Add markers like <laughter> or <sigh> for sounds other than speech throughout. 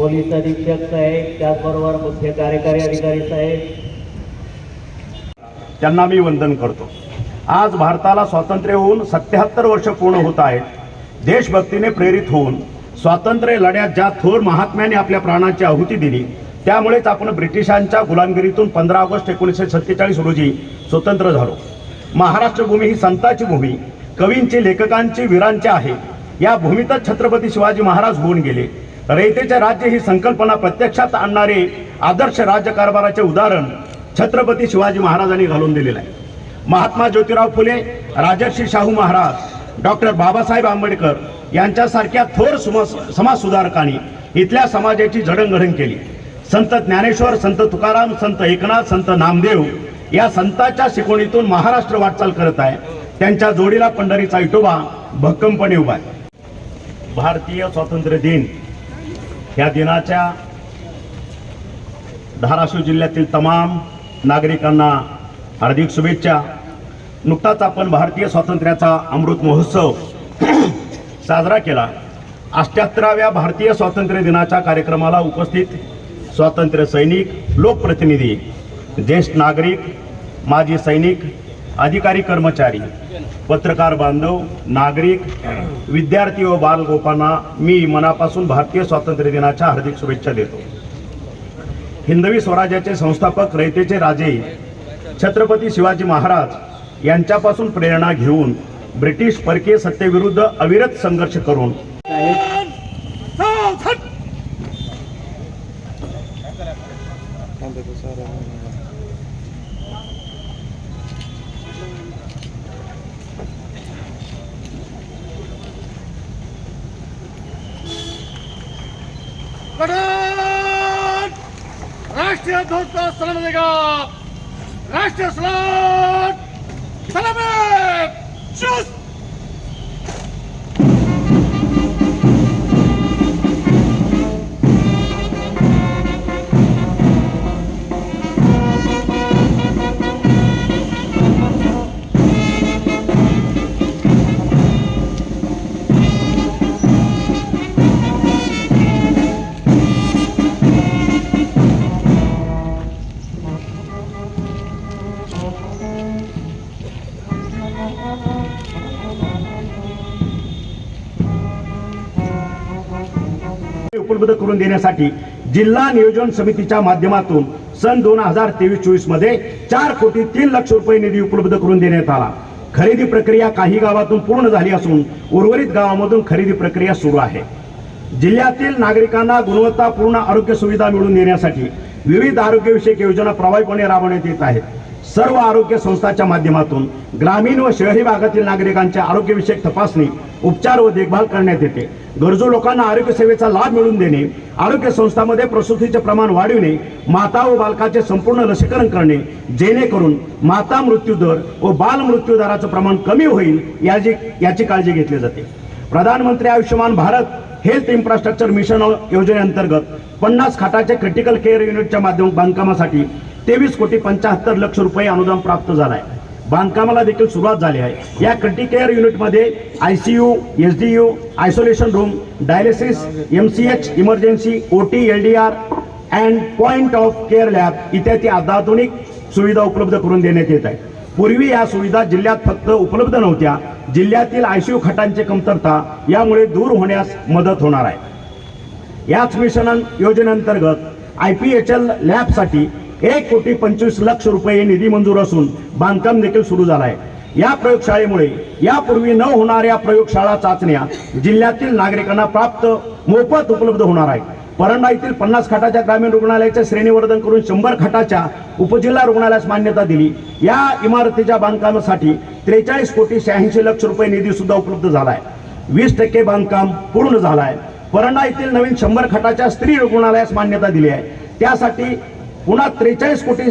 Police अधीक्षक साहेब त्याचबरोबर मुख्य कार्यकारी अधिकारी साहेब. त्यांना मी वंदन करतो. आज भारताला स्वातंत्र्य होऊन सत्याहत्तर वर्ष पूर्ण होत आहेत. देशभक्तीने प्रेरित होऊन स्वातंत्र्य लढ्यात ज्या थोर महात्म्याने आपल्या प्राणाची आहुती दिली त्यामुळेच आपण ब्रिटिशांच्या गुलामगिरीतून पंधरा ऑगस्ट एकोणीसशे सत्तेचाळीस रोजी स्वतंत्र झालो. महाराष्ट्र भूमी ही संताची भूमी कवींची लेखकांची वीरांची आहे. या भूमीतच छत्रपती शिवाजी महाराज होऊन गेले. रयतेचे राज्य ही संकल्पना प्रत्यक्षात आणणारे आदर्श राज्यकारभाराचे उदाहरण छत्रपती शिवाजी महाराजांनी घालून दिलेलं आहे. महात्मा ज्योतिराव फुले राजर्षी शाहू महाराज डॉक्टर बाबासाहेब आंबेडकर यांच्यासारख्या थोर सुम- समाजसुधारकांनी इथल्या समाजाची जडणघडण केली. संत ज्ञानेश्वर संत तुकाराम संत एकनाथ संत नामदेव या संतांच्या शिकवणीतून महाराष्ट्र वाटचाल करत आहे. त्यांच्या जोडीला पंढरीचा इटोबा भक्कमपणे उभा आहे. भारतीय स्वातंत्र्य दिन ह्या दिनाच्या धाराशिव जिल्ह्यातील तमाम नागरिकांना हार्दिक शुभेच्छा. नुकताच आपण भारतीय स्वातंत्र्याचा अमृत महोत्सव <clears throat> साजरा केला. अष्ट्याहत्तराव्या भारतीय स्वातंत्र्य दिनाच्या कार्यक्रमाला उपस्थित स्वातंत्र्य सैनिक लोकप्रतिनिधी ज्येष्ठ नागरिक माजी सैनिक अधिकारी कर्मचारी पत्रकार बांधव नागरिक विद्यार्थी व बालगोपांना मी मनापासून भारतीय स्वातंत्र्य दिनाच्या हार्दिक शुभेच्छा देतो. हिंदवी स्वराज्याचे संस्थापक रयतेचे राजे छत्रपती शिवाजी महाराज यांच्यापासून प्रेरणा घेऊन ब्रिटिश परकीय सत्तेविरुद्ध अविरत संघर्ष करून राष्ट्रीय ध्वज सलाम देगा राष्ट्रीय सलाम! सलाम! चुस्त! उपलब्ध करून देण्यासाठी जिल्हा नियोजन समितीच्या माध्यमातून सन दोन हजार तेवीस चोवीसमध्ये चार कोटी तीन लक्ष रुपये निधी उपलब्ध करून देण्यात आला. खरेदी प्रक्रिया काही गावातून पूर्ण झाली असून उर्वरित गावामधून खरेदी प्रक्रिया सुरू आहे. जिल्ह्यातील नागरिकांना गुणवत्तापूर्ण आरोग्य सुविधा मिळवून देण्यासाठी विविध आरोग्यविषयक योजना प्रभावीपणे राबवण्यात येत आहेत. सर्व आरोग्य संस्थांच्या माध्यमातून ग्रामीण व शहरी भागातील नागरिकांच्या आरोग्यविषयक तपासणी उपचार व देखभाल करण्यात येते. गरजू लोकांना आरोग्य सेवेचा लाभ मिळवून देणे आरोग्य संस्थांमध्ये प्रसूतीचे प्रमाण वाढविणे माता व बालकाचे संपूर्ण लसीकरण करणे जेणेकरून माता मृत्यू दर व बाल मृत्यूदराचं प्रमाण कमी होईल याची याची काळजी घेतली जाते. Pradhanmantri Ayushman Bharat health infrastructure mission योजनेअंतर्गत पन्नास खाटाचे क्रिटिकल केअर युनिटच्या माध्यम बांधकामासाठी तेवीस कोटी पंच्याहत्तर लक्ष रुपये अनुदान प्राप्त झालं आहे बांधकामाला देखील सुरुवात झाली आहे. या क्रिटिकेअर युनिटमध्ये I C U S D U isolation room dialysis M C H emergency O T L D R and point of care lab इत्यादी अत्याधुनिक सुविधा उपलब्ध करून देण्यात येत आहे. पूर्वी या सुविधा जिल्ह्यात फक्त उपलब्ध नव्हत्या. जिल्ह्यातील आयसीयू खटांची कमतरता यामुळे दूर होण्यास मदत होणार आहे. याच मिशन योजनेअंतर्गत आय पी एच एल लॅबसाठी एक कोटी पंचवीस लक्ष रुपये निधी मंजूर असून बांधकाम देखील सुरू झालं आहे या प्रयोगशाळेमुळे यापूर्वी न होणाऱ्या प्रयोगशाळा चाचण्या जिल्ह्यातील नागरिकांना प्राप्त मोफत उपलब्ध होणार आहे परंडा येथील पन्नास खाटाच्या ग्रामीण रुग्णालयाचे श्रेणीवर्धन करून शंभर खाटाच्या उपजिल्हा रुग्णालयास मान्यता दिली. या इमारतीच्या बांधकामासाठी त्रेचाळीस कोटी शहाऐंशी लक्ष रुपये निधी सुद्धा उपलब्ध झाला आहे वीस टक्के बांधकाम पूर्ण झालं आहे परंडा येथील नवीन शंभर खाटाच्या स्त्री रुग्णालयास मान्यता दिली आहे. त्यासाठी पुन्हा त्रेचाळीस कोटी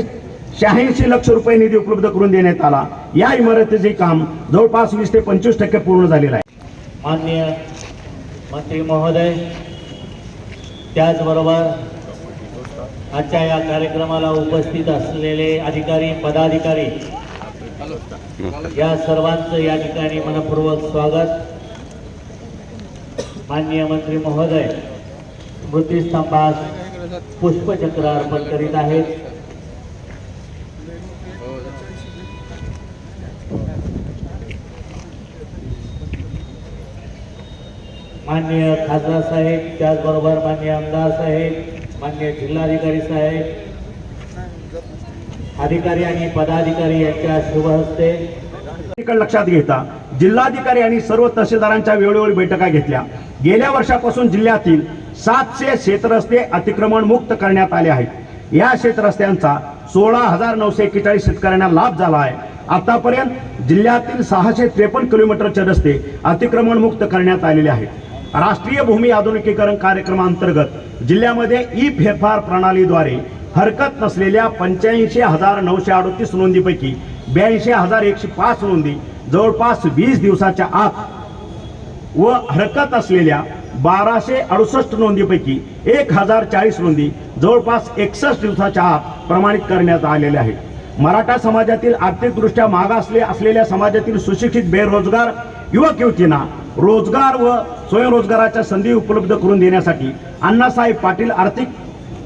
शहाऐंशी लक्ष रुपये निधी उपलब्ध करून देण्यात आला. या इमारतीचे काम जवळपास वीस ते पंचवीस टक्के पूर्ण झालेलं आहे. माननीय मंत्री महोदय त्याचबरोबर आजच्या या कार्यक्रमाला उपस्थित असलेले अधिकारी पदाधिकारी या सर्वांचं या ठिकाणी मनपूर्वक स्वागत. माननीय मंत्री महोदय स्मृतीस्तंभास पुष्पचक्र अर्पण करीत आहेत. मान्य खासदार साहेब त्याचबरोबर मान्य आमदार साहेब मान्य जिल्हाधिकारी साहेब अधिकारी आणि पदाधिकारी यांच्या शुभ हस्ते. लक्षात घेता जिल्हाधिकारी आणि सर्व तहसीलदारांच्या वेळोवेळी बैठका घेतल्या. गेल्या वर्षापासून जिल्ह्यातील सातशे शेतरस्ते अतिक्रमण मुक्त करण्यात आले आहेत. या शेतरस्त्यांचा सोळा हजार नऊशे एक्केचाळीस शेतकऱ्यांना लाभ झाला आहे. आतापर्यंत जिल्ह्यातील सहाशे त्रेपन्न किलोमीटरचे रस्ते अतिक्रमण मुक्त करण्यात आलेले आहेत. राष्ट्रीय भूमी आधुनिकीकरण कार्यक्रमांतर्गत जिल्ह्यामध्ये ई फेरफार प्रणालीद्वारे हरकत नसलेल्या पंच्याऐंशी हजार नऊशे अडतीस नोंदीपैकी ब्याऐंशी हजार एकशे पाच नोंदी जवळपास वीस दिवसाच्या आत व हरकत असलेल्या बाराशे अडुसष्ट नोंदीपैकी एक हजार चाळीस नोंदी जवळपास एकसष्ट दिवसाच्या आत प्रमाणित करण्यात आलेल्या आहेत. मराठा समाजातील आर्थिकदृष्ट्या मागासले असलेल्या समाजातील सुशिक्षित बेरोजगार युवक युवतींना रोजगार व स्वयंरोजगाराच्या संधी उपलब्ध करून देण्यासाठी अण्णासाहेब पाटील आर्थिक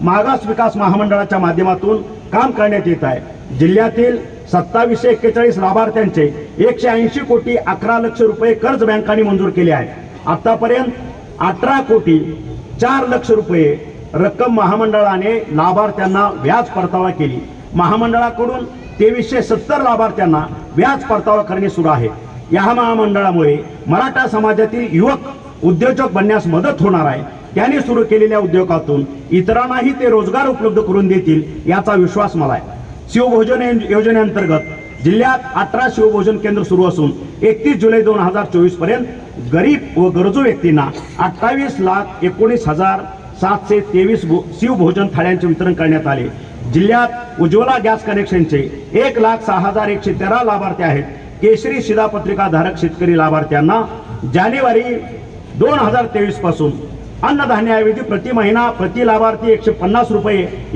मागास विकास महामंडळाच्या माध्यमातून काम करण्यात येत आहे. जिल्ह्यातील सत्तावीसशे एक्केचाळीस लाभार्थ्यांचे एकशे ऐंशी कोटी अकरा लक्ष रुपये कर्ज बँकांनी मंजूर केले आहे आतापर्यंत अठरा कोटी चार लक्ष रुपये रक्कम महामंडळाने लाभार्थ्यांना व्याज परतावा केली. महामंडळाकडून तेवीसशे सत्तर लाभार्थ्यांना व्याज परतावा करणे सुरू आहे. या महामंडळामुळे मराठा समाजातील युवक उद्योजक बनण्यास मदत होणार आहे. त्याने सुरू केलेल्या उद्योगातून इतरांनाही ते रोजगार उपलब्ध करून देतील याचा विश्वास मला आहे. शिवभोजन योजनेअंतर्गत जिल्ह्यात अठरा शिवभोजन केंद्र सुरू असून एकतीस जुलै दोन हजार चोवीसपर्यंत गरीब व गरजू व्यक्तींना अठ्ठावीस लाख एकोणीस हजार सातशे तेवीस भो- शिवभोजन थाळ्यांचे वितरण करण्यात आले. जिल्ह्यात उज्ज्वला गॅस कनेक्शनचे एक लाख सहा हजार एकशे तेरा लाभार्थी आहेत. केशरी शिधापत्रिका धारक शेतकरी लाभार्थ्यांना जानेवारी दोन हजार तेवीसपासून अन्नधान्याऐवजी प्रति महिना प्रति लाभार्थी एकशे पन्नास रुपये